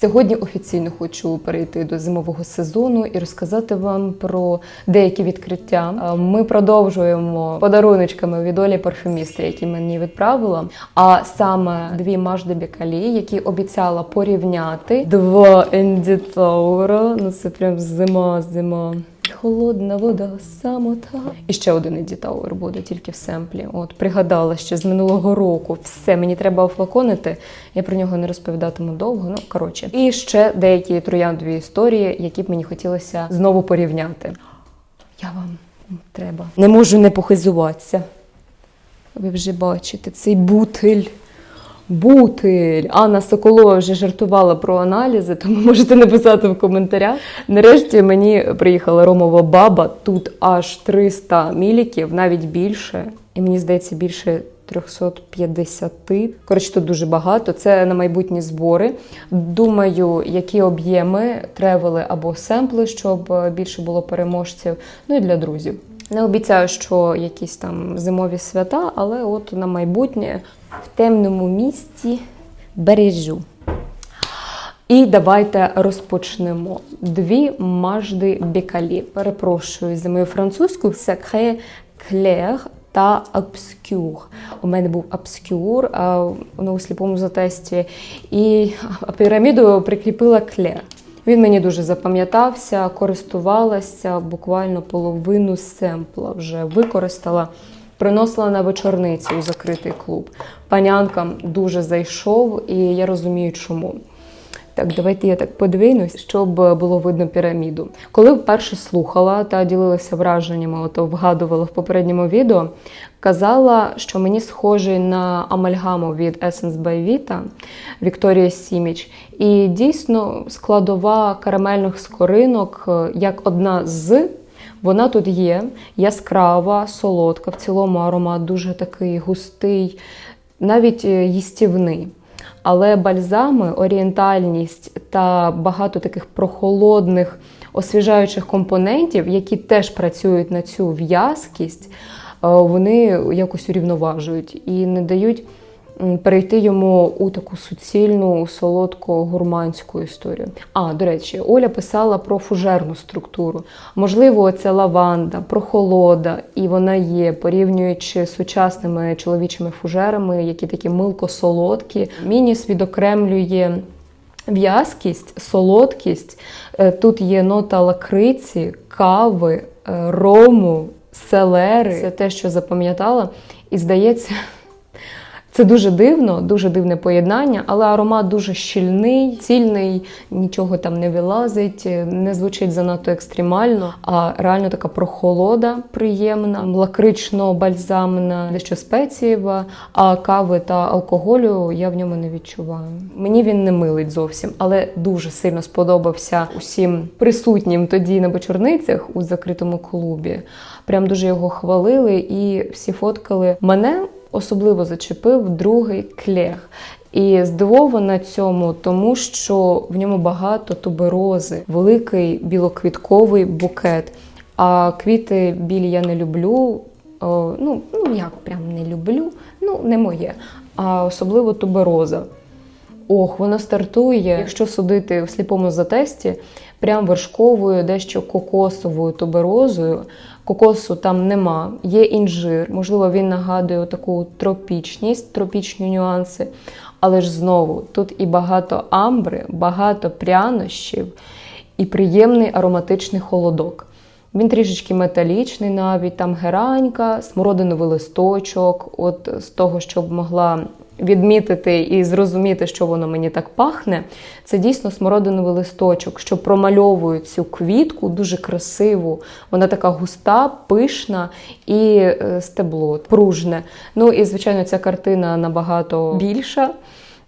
Сьогодні офіційно хочу перейти до зимового сезону і розказати вам про деякі відкриття. Е, Ми продовжуємо подаруночками від Олі парфюмісти, які мені відправила. А саме дві Мажди бікалі, які обіцяла порівняти. Два Енді Таура. Ну це прям зима, зима. Холодна вода, самота. І ще один Тауер буде тільки в семплі. От пригадала ще з минулого року. Все, мені треба офлаконити. Я про нього не розповідатиму довго. Ну коротше, і ще деякі трояндові історії, які б мені хотілося знову порівняти. Я вам треба. Не можу не похизуватися. Ви вже бачите цей бутиль. Бутиль. Анна Соколова вже жартувала про аналізи, тому можете написати в коментарях. Нарешті мені приїхала ромова баба. Тут аж 300 міліків, навіть більше. І мені здається, більше 350. Коротше, тут дуже багато. Це на майбутні збори. Думаю, які об'єми, тревели або семпли, щоб більше було переможців. Ну і для друзів. Не обіцяю, що якісь там зимові свята, але от на майбутнє в темному місці бережу. І давайте розпочнемо. Дві мажди бекалі. Перепрошую за мою французьку секре клер та обскюр. У мене був обскюр ну, у сліпому затесті, і піраміду прикріпила клер. Він мені дуже запам'ятався, користувалася буквально половину семпла вже використала. Приносила на вечорниці у закритий клуб. Панянкам дуже зайшов, і я розумію, чому. Так, давайте я так подвинусь, щоб було видно піраміду. Коли вперше слухала та ділилася враженнями, ото вгадувала в попередньому відео, казала, що мені схожий на амальгаму від Essence by Vita Victoria's Сіміч. І дійсно складова карамельних скоринок як одна з. Вона тут є яскрава, солодка, в цілому аромат дуже такий густий, навіть їстівний. Але бальзами, орієнтальність та багато таких прохолодних, освіжаючих компонентів, які теж працюють на цю в'язкість, вони якось урівноважують і не дають перейти йому у таку суцільну, солодко гурманську історію. А, до речі, Оля писала про фужерну структуру. Можливо, це лаванда, прохолода, і вона є, порівнюючи з сучасними чоловічими фужерами, які такі милко-солодкі. Мініс відокремлює. В'язкість, солодкість. Тут є нота лакриці, кави, е, рому, селери. Це те, що запам'ятала. І здається, це дуже дивно, дуже дивне поєднання, але аромат дуже щільний, цільний, нічого там не вилазить, не звучить занадто екстремально, а реально така прохолода приємна, лакрично-бальзамна, дещо спецієва, а кави та алкоголю я в ньому не відчуваю. Мені він не милить зовсім, але дуже сильно сподобався усім присутнім тоді на вечорницях у закритому клубі. Прям дуже його хвалили і всі фоткали мене особливо зачепив другий клег. І здивована цьому, тому що в ньому багато туберози, великий білоквітковий букет. А квіти білі я не люблю. О, ну, ну як прям не люблю, ну не моє. А особливо тубероза. Ох, вона стартує, якщо судити в сліпому затесті, прям вершковою, дещо кокосовою туберозою. Кокосу там нема, є інжир, можливо, він нагадує таку тропічність, тропічні нюанси. Але ж знову тут і багато амбри, багато прянощів і приємний ароматичний холодок. Він трішечки металічний, навіть там геранька, смородиновий листочок, от з того, щоб могла відмітити і зрозуміти, що воно мені так пахне, це дійсно смородиновий листочок, що промальовує цю квітку дуже красиву. Вона така густа, пишна і е, стебло пружне. Ну і, звичайно, ця картина набагато більша.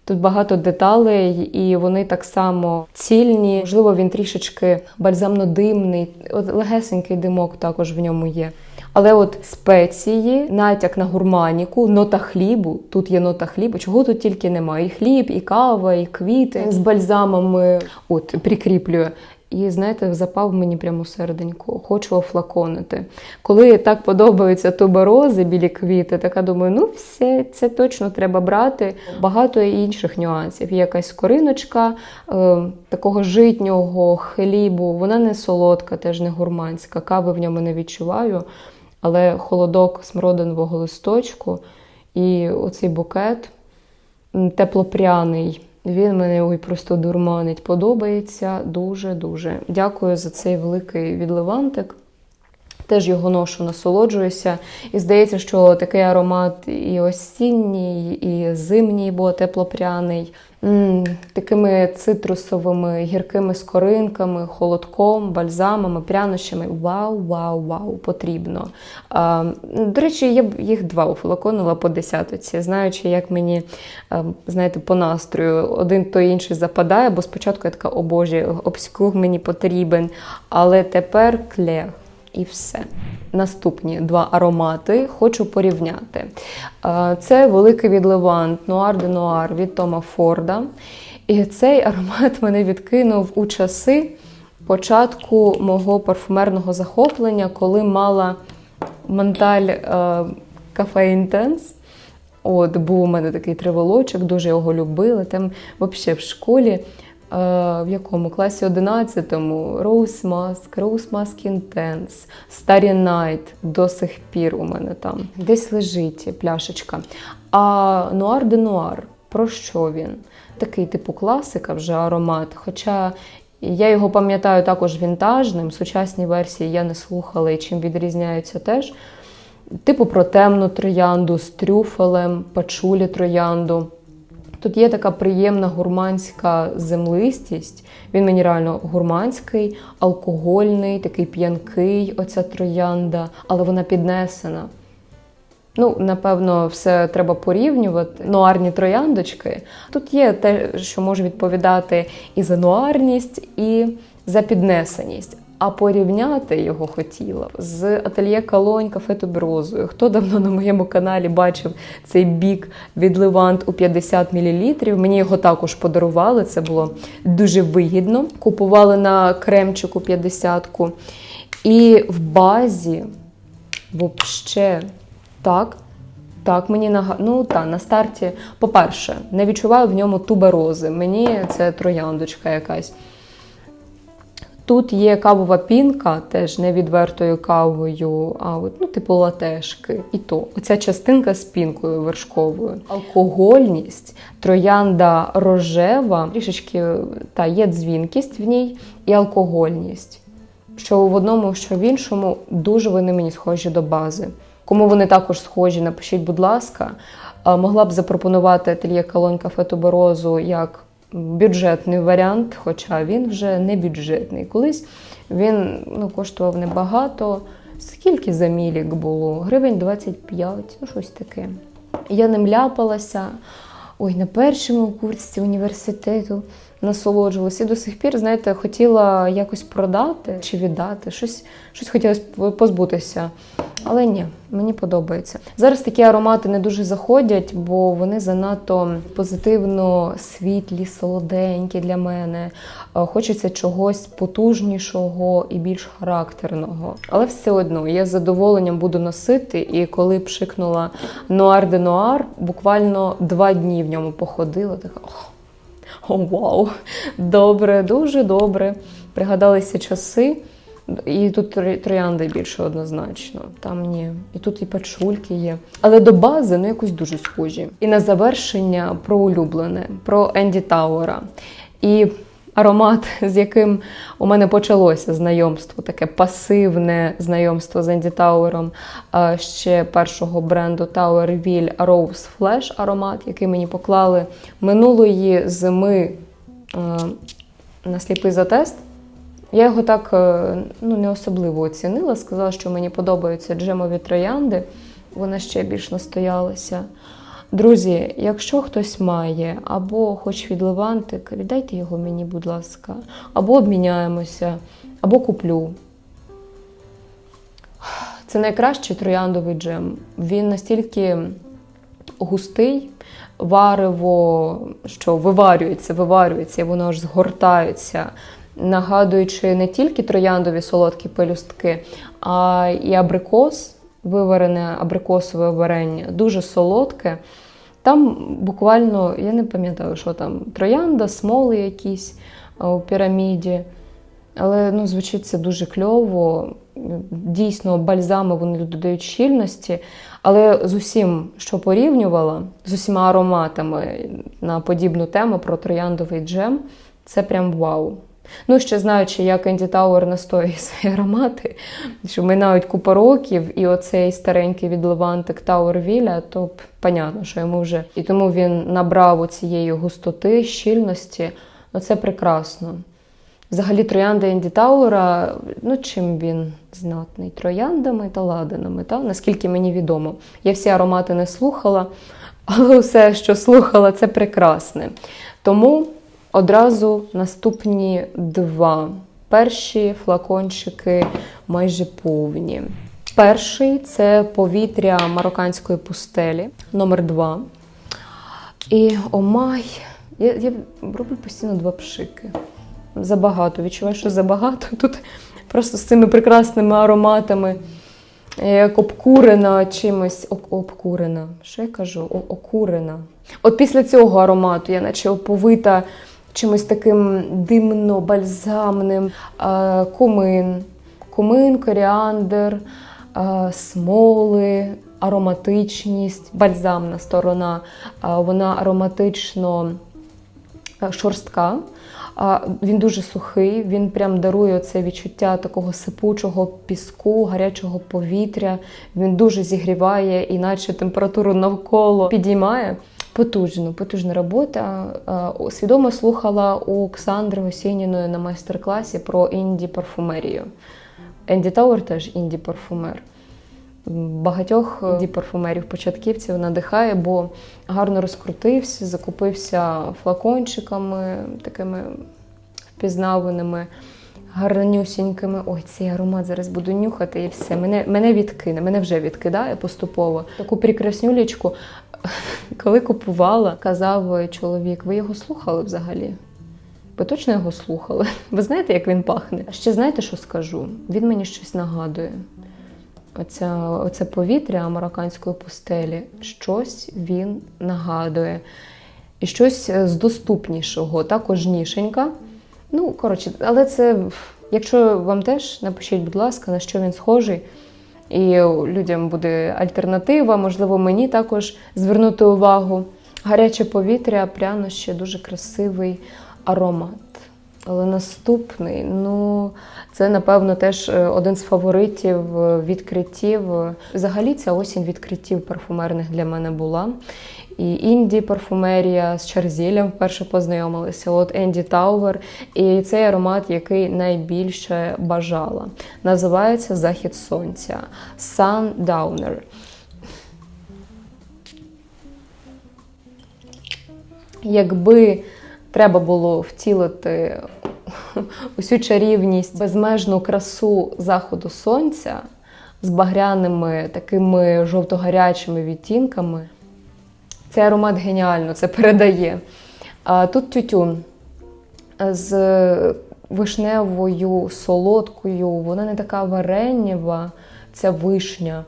Тут багато деталей, і вони так само цільні. Можливо, він трішечки бальзамно-димний, от легесенький димок також в ньому є. Але от спеції, натяк на гурманіку, нота хлібу. Тут є нота хлібу. Чого тут тільки немає? І хліб, і кава, і квіти з бальзамами. От прикріплює. І знаєте, запав мені прямо серденько. Хочу офлаконити. Коли так подобаються туберози, білі квіти, така думаю, ну все, це точно треба брати. Багато інших нюансів. Є якась кориночка е, такого житнього хлібу. Вона не солодка, теж не гурманська. Кави в ньому не відчуваю. Але холодок смородинового листочку і оцей букет теплопряний. Він мене ой, просто дурманить. Подобається дуже-дуже. Дякую за цей великий відливантик. Теж його ношу, насолоджуюся. І здається, що такий аромат і осінній, і зимній, бо теплопряний. Такими цитрусовими гіркими скоринками, холодком, бальзамами, прянощами. Вау, вау, вау, потрібно. А, до речі, я б їх два офлаконила по десятоці, знаючи, як мені, знаєте, по настрою один то інший западає, бо спочатку я така, о Боже, обскуг мені потрібен. Але тепер клег. І все. Наступні два аромати хочу порівняти. Е, Це великий відливант Нуар де Нуар від Тома Форда. І цей аромат мене відкинув у часи початку мого парфумерного захоплення, коли мала Монталь е, Intense. От був у мене такий триволочок, дуже його любила. Там взагалі в школі, в якому класі 11-му Rose Mask, Rose Mask Intense, Starry Night до сих пір у мене там. Десь лежить пляшечка. А Noir de Noir, про що він? Такий типу класика вже аромат. Хоча я його пам'ятаю також вінтажним, сучасні версії я не слухала і чим відрізняються теж. Типу про темну троянду з трюфелем, пачулі троянду. Тут є така приємна гурманська землистість. Він мені реально гурманський, алкогольний, такий п'янкий, оця троянда, але вона піднесена. Ну, напевно, все треба порівнювати. Нуарні трояндочки. Тут є те, що може відповідати і за нуарність, і за піднесеність. А порівняти його хотіла з ательє Колонь кафе Туберозою. Хто давно на моєму каналі бачив цей бік від Левант у 50 мл, мені його також подарували. Це було дуже вигідно. Купували на кремчику 50-ку. І в базі взагалі так. Так, мені нага... ну та на старті, по-перше, не відчуваю в ньому туберози. Мені це трояндочка якась. Тут є кавова пінка, теж не відвертою кавою, а от, ну, типу латешки. І то оця частинка з пінкою вершковою. Алкогольність, троянда рожева, трішечки та є дзвінкість в ній і алкогольність. Що в одному, що в іншому, дуже вони мені схожі до бази. Кому вони також схожі, напишіть, будь ласка. Могла б запропонувати ательє Колонь кафе Туберозу як бюджетний варіант, хоча він вже не бюджетний. Колись він ну, коштував небагато. Скільки за мілік було? Гривень 25, ну щось таке. Я ним ляпалася. Ой, на першому курсі університету насолоджувалася. І до сих пір, знаєте, хотіла якось продати чи віддати, щось, щось хотілося позбутися. Але ні, мені подобається. Зараз такі аромати не дуже заходять, бо вони занадто позитивно світлі, солоденькі для мене. Е, Хочеться чогось потужнішого і більш характерного. Але все одно я з задоволенням буду носити. І коли пшикнула Нуар де Нуар, буквально два дні в ньому походила. Така ох, о, вау! Добре, дуже добре. Пригадалися часи. І тут троянди більше однозначно. Там ні. І тут і пачульки є. Але до бази ну якось дуже схожі. І на завершення про улюблене, про Енді Тауера. І аромат, з яким у мене почалося знайомство, таке пасивне знайомство з Енді Тауером ще першого бренду Tower Wheel Rose Flash аромат, який мені поклали минулої зими е, на сліпий затест. Я його так е, ну, не особливо оцінила. Сказала, що мені подобаються джемові троянди. Вона ще більш настоялася. Друзі, якщо хтось має або хоч від Левантик, віддайте його мені, будь ласка, або обміняємося, або куплю. Це найкращий трояндовий джем. Він настільки густий, варево, що виварюється, виварюється, і воно аж згортається. Нагадуючи не тільки трояндові солодкі пелюстки, а і абрикос, виварене абрикосове варення, дуже солодке. Там буквально, я не пам'ятаю, що там, троянда, смоли якісь у піраміді. Але ну, звучить це дуже кльово. Дійсно, бальзами вони додають щільності. Але з усім, що порівнювала, з усіма ароматами на подібну тему про трояндовий джем, це прям вау. Ну, ще знаючи, як Енді Тауер настоює свої аромати, що минають купа років, і оцей старенький від Левантик Тауер Віля, то понятно, що йому вже. І тому він набрав у цієї густоти, щільності. Ну, це прекрасно. Взагалі, троянда Енді Тауера, ну чим він знатний? Трояндами та ладанами, та? наскільки мені відомо. Я всі аромати не слухала, але все, що слухала, це прекрасне. Тому одразу наступні два. Перші флакончики майже повні. Перший це повітря марокканської пустелі, номер два. І омай. Я, я роблю постійно два пшики. Забагато. Відчуваю, що забагато. Тут просто з цими прекрасними ароматами, як обкурена чимось. Обкурена. Що я кажу? О- окурена. От після цього аромату я наче оповита чимось таким димно-бальзамним. Кумин. Кумин, коріандр, смоли, ароматичність, бальзамна сторона. Вона ароматично е, шорстка. Він дуже сухий, він прям дарує це відчуття такого сипучого піску, гарячого повітря. Він дуже зігріває, іначе температуру навколо підіймає. Потужно, потужна робота. Е, Свідомо слухала у Оксандри Осініної на майстер-класі про інді парфумерію. Енді Тауер теж інді парфумер. Багатьох інді парфумерів початківців надихає, бо гарно розкрутився, закупився флакончиками такими впізнаваними, гарнюсінькими. Ой, цей аромат зараз буду нюхати і все. Мене, мене відкине, мене вже відкидає поступово. Таку прекраснюлечку, коли купувала, казав чоловік, ви його слухали взагалі? Ви точно його слухали? Ви знаєте, як він пахне? А ще знаєте, що скажу? Він мені щось нагадує. Оця, оце повітря марокканської пустелі, щось він нагадує. І щось е, з доступнішого, також нішенька. Ну, коротше, але це, якщо вам теж напишіть, будь ласка, на що він схожий. І людям буде альтернатива, можливо, мені також звернути увагу. Гаряче повітря, прянощі, дуже красивий аромат. Але наступний, ну, це, напевно, теж е, один з фаворитів е, відкриттів. Взагалі, ця осінь відкриттів парфумерних для мене була. І інді парфумерія з Чарзілем вперше познайомилися. От Енді Таувер. І цей аромат, який найбільше бажала. Називається Захід Сонця Sundowner. Якби треба було втілити усю чарівність, безмежну красу заходу сонця з багряними такими жовто-гарячими відтінками, цей аромат геніально це передає. А тут тютюн з вишневою солодкою, вона не така варенєва, ця вишня,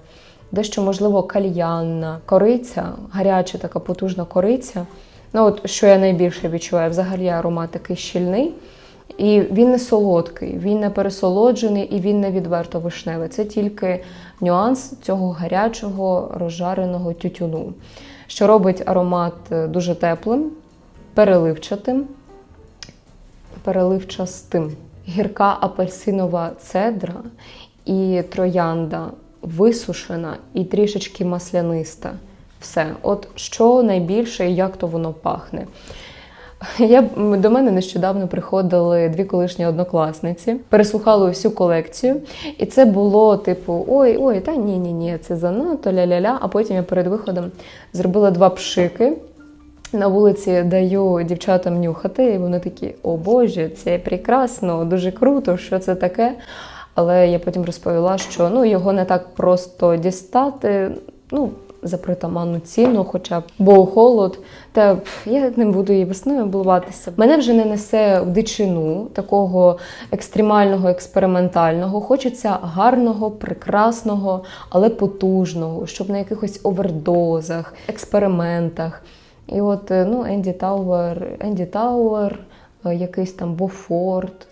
дещо, можливо, кальянна, кориця, гаряча така потужна кориця. Ну, от що я найбільше відчуваю, взагалі аромат такий щільний. І він не солодкий, він не пересолоджений і він не відверто вишневий. Це тільки нюанс цього гарячого розжареного тютюну, що робить аромат е, дуже теплим, переливчатим, переливчастим. Гірка апельсинова цедра і троянда висушена і трішечки масляниста. Все, от що найбільше і як то воно пахне. Я до мене нещодавно приходили дві колишні однокласниці, переслухали всю колекцію, і це було типу: ой, ой, та ні, ні, ні, це занадто ля-ля-ля. А потім я перед виходом зробила два пшики. На вулиці даю дівчатам нюхати, і вони такі: о Боже, це прекрасно, дуже круто, що це таке. Але я потім розповіла, що ну, його не так просто дістати. Ну, за притаманну ціну, хоча б бо холод. Та я не буду її весною балуватися. Мене вже не несе в дичину такого екстремального, експериментального. Хочеться гарного, прекрасного, але потужного, щоб на якихось овердозах, експериментах. І от е, ну, Енді Тауер, Енді Тауер, е, якийсь там Бофорт,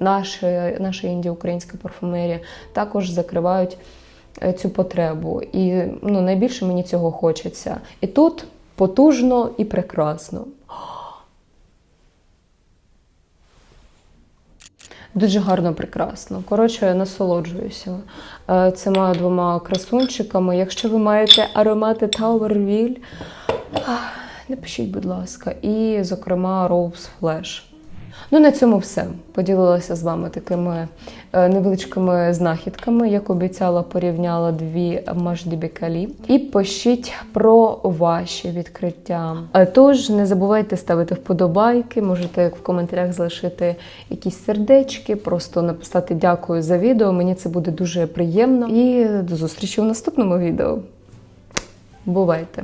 наша, наша інді-українська парфумерія також закривають цю потребу. І ну, найбільше мені цього хочеться. І тут потужно і прекрасно. Дуже гарно, прекрасно. Коротше, я насолоджуюся е, цими двома красунчиками. Якщо ви маєте аромати Tower ах, напишіть, будь ласка, і, зокрема, Rose Flash. Ну, на цьому все. Поділилася з вами такими е, невеличкими знахідками. Як обіцяла, порівняла дві Маждібікалі. І пишіть про ваші відкриття. Е, Тож не забувайте ставити вподобайки, можете в коментарях залишити якісь сердечки, просто написати дякую за відео. Мені це буде дуже приємно. І до зустрічі у наступному відео. Бувайте!